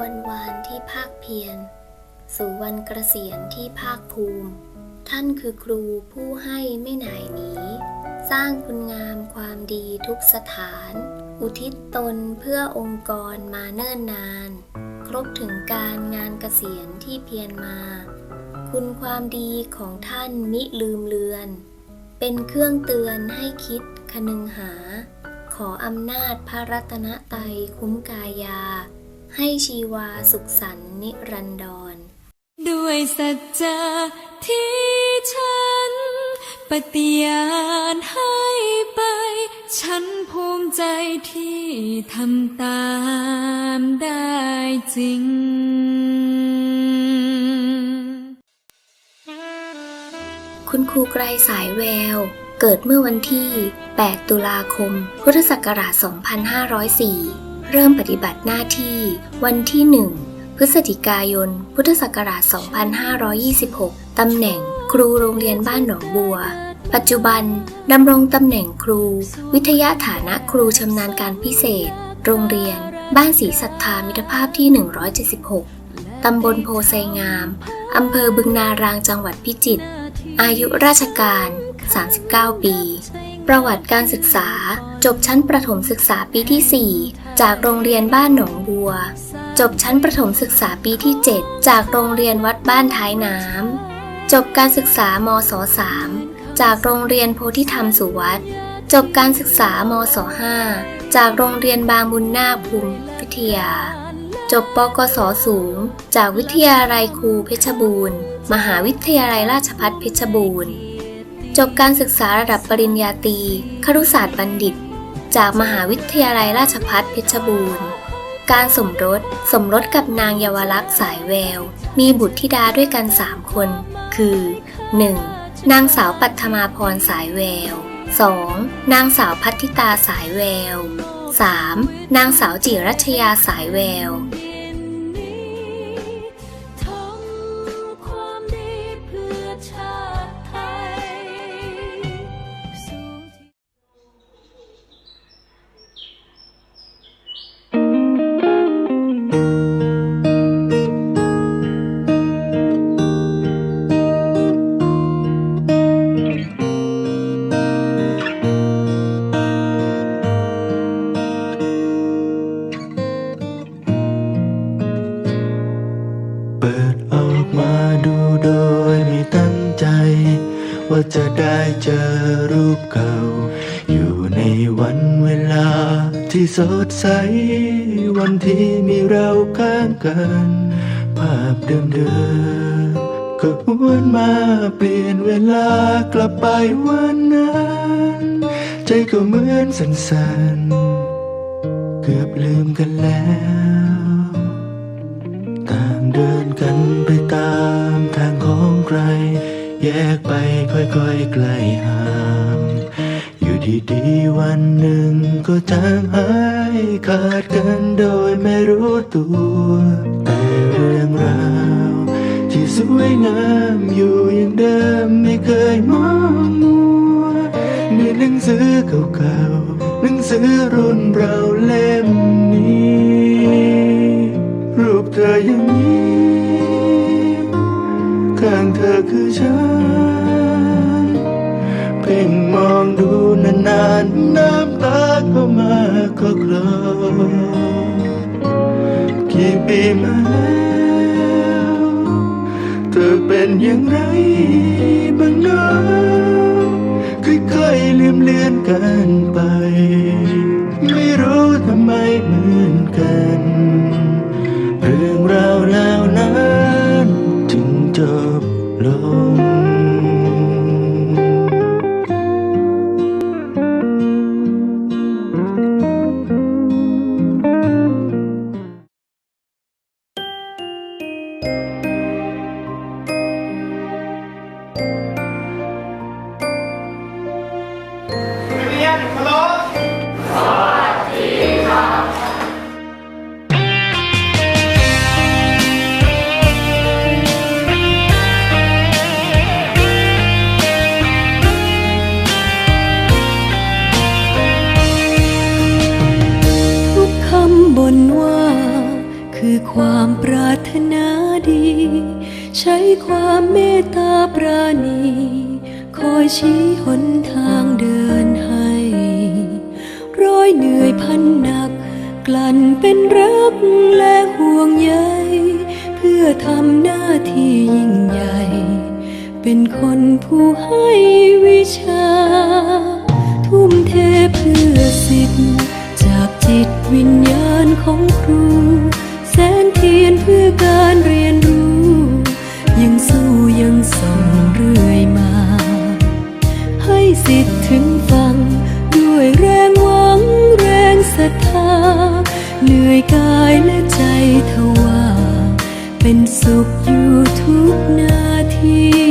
วันวานที่ภาคเพียร สู่วันเกษียณที่ภาคภูมิ ท่านคือครูผู้ให้ไม่หน่ายหนีสร้างคุณงามความดีทุกสถาน อุทิศตนเพื่อองค์กรมาเนิ่นนาน ครบถึงการงานเกษียณที่เพียรมา คุณความดีของท่านมิลืมเลือน เป็นเครื่องเตือนให้คิดคนึงหา ขออำนาจพระรัตนตรัยคุ้มกายา ให้ชีวาสุขสันนิรันดร ด้วยสัจจะที่ฉัน ปฏิญาณให้ไป ฉันภูมิใจที่ทำตามได้จริง คุณครูไกรสายแวว เกิดเมื่อวันที่ 8 ตุลาคม พุทธศักราช 2504 เริ่มปฏิบัติหน้าที่วันที่1 พฤศจิกายน พุทธศักราช 2526 ตำแหน่งครูโรงเรียนบ้านหนองบัว ปัจจุบันดำรงตำแหน่งครู วิทยาฐานะครูชำนาญการพิเศษ โรงเรียน บ้านศรีศรัทธามิตรภาพที่ 176 ตำบลโพไซงาม อำเภอบึงนารางจังหวัดพิจิตร อายุราชการ 39 ปี ประวัติการศึกษา จบชั้นประถมศึกษาปีที่ 4 จากโรงเรียนบ้านหนองบัว จบชั้นประถมศึกษาปีที่ 7 จากโรงเรียนวัดบ้านท้ายน้ำ จบการศึกษามศ3จากโรงเรียนโพธิธรรมสุวัตจบการศึกษามศ5จากโรงเรียนบางบุญนาคภูมิวิทยา จบปกศสูง จากวิทยาลัยครูเพชรบูรณ์ มหาวิทยาลัยราชภัฏเพชรบูรณ์ จบการศึกษาระดับปริญญาตรีครุศาสตร์บัณฑิต จากมหาวิทยาลัยราชภัฏเพชรบูรณ์ การสมรส สมรสกับนางเยาวลักษณ์สายแวว มีบุตรธิดาด้วยกัน 3 คน คือ 1. นางสาวปัทมาพรสายแวว 2. นางสาวพัทธิตาสายแวว 3. นางสาวจิรัชยาสายแวว ที่สดใส วันที่มีเราข้างกัน ภาพเดิมๆก็หวนมาเปลี่ยนเวลากลับไปวันนั้น ใจก็เหมือนสั่นๆ เกือบลืมกันแล้ว ต่างเดินกันไปตามทางของใคร แยกไปค่อยๆไกลห่าง ดีๆ วันหนึ่งก็จางหายขาดกันโดยไม่รู้ตัว แต่เรื่องราวที่สวยงามอยู่อย่างเดิมไม่เคยมองมัวในหนังสือเก่าๆหนังสือรุ่นเราเล่มนี้ รูปเธอยังยิ้ข้างเธอคือฉัน เพ่งมองดู นานๆน้ำตาก็มาก็คลอกี่ปีมาแล้วเธอเป็นอย่างไรบ้างนะค่อยๆลืมเลือนกัน ทุกคำบนว่า คือความปรารถนาดี ใช้ความเมตตาปราณี คอยชี้หนทาง อยเหนื่อยพันหนัก กลั่นเป็นรักและห่วงใยเพื่อทำหน้าที่ยิ่งใหญ่ เป็นคนผู้ให้วิชา ทุ่มเทเพื่อสิทธิ์ จากจิตวิญญาณของครู แสงเทียนเพื่อการเรียน ทุกนาที